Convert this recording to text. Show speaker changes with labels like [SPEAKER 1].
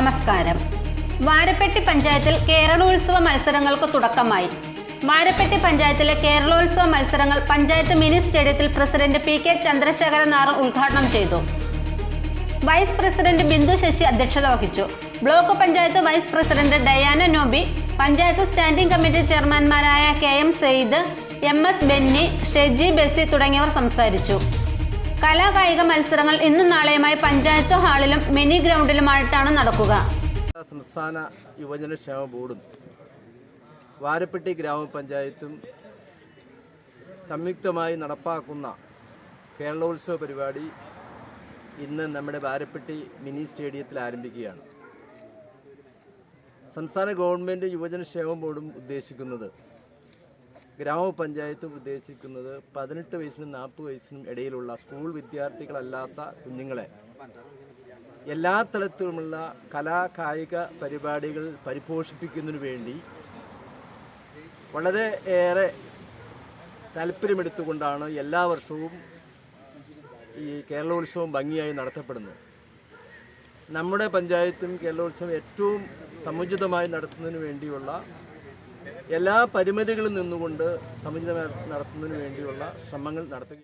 [SPEAKER 1] നമസ്കാരം. വാരപ്പെട്ടി പഞ്ചായത്തിൽ കേരളോത്സവ മത്സരങ്ങൾക്ക് തുടക്കമായി. വാരപ്പെട്ടി പഞ്ചായത്തിലെ കേരളോത്സവ മത്സരങ്ങൾ പഞ്ചായത്ത് മിനി സ്റ്റേഡിയത്തിൽ president P K Chandrasekharan Nair ഉദ്ഘാടനം ചെയ്തു. വൈസ് പ്രസിഡന്റ് ബിന്ദു ശശി അധ്യക്ഷത വഹിച്ചു. Block panchayat vice president Diana Noby panchayat standing committee ചെയർമാൻമാരായ K M Sayed M S Benny Sheji Besy തുടങ്ങിയവർ സംസാരിച്ചു. കലാകായിക മത്സരങ്ങൾ ഇന്നും നാളെയുമായി പഞ്ചായത്ത് ഹാളിലും മിനി ഗ്രൗണ്ടിലുമായിട്ടാണ് നടക്കുക.
[SPEAKER 2] സംസ്ഥാന യുവജന ക്ഷേമ ബോർഡും വാരപ്പെട്ടി ഗ്രാമപഞ്ചായത്തും സംയുക്തമായി നടപ്പാക്കുന്ന കേരളോത്സവ പരിപാടി ഇന്ന് നമ്മുടെ വാരപ്പെട്ടി മിനി സ്റ്റേഡിയത്തിൽ ആരംഭിക്കുകയാണ്. സംസ്ഥാന ഗവൺമെന്റ് യുവജനക്ഷേമ ബോർഡും ഉദ്ദേശിക്കുന്നത് ഗ്രാമപഞ്ചായത്തും ഉദ്ദേശിക്കുന്നത് പതിനെട്ട് വയസ്സിനും നാൽപ്പത് വയസ്സിനും ഇടയിലുള്ള സ്കൂൾ വിദ്യാർത്ഥികളല്ലാത്ത കുഞ്ഞുങ്ങളെ എല്ലാ തലത്തിലുമുള്ള കലാ കായിക പരിപാടികൾ പരിപോഷിപ്പിക്കുന്നതിന് വേണ്ടി വളരെ ഏറെ താല്പര്യമെടുത്തുകൊണ്ടാണ് എല്ലാ വർഷവും ഈ കേരളോത്സവം ഭംഗിയായി നടത്തപ്പെടുന്നത്. നമ്മുടെ പഞ്ചായത്തും കേരളോത്സവം ഏറ്റവും സമുചിതമായി നടത്തുന്നതിന് വേണ്ടിയുള്ള എല്ലാ പരിമിതികളും നിന്നുകൊണ്ട് സമുചിതമായി നടത്തുന്നതിന് വേണ്ടിയുള്ള ശ്രമങ്ങൾ നടത്തുക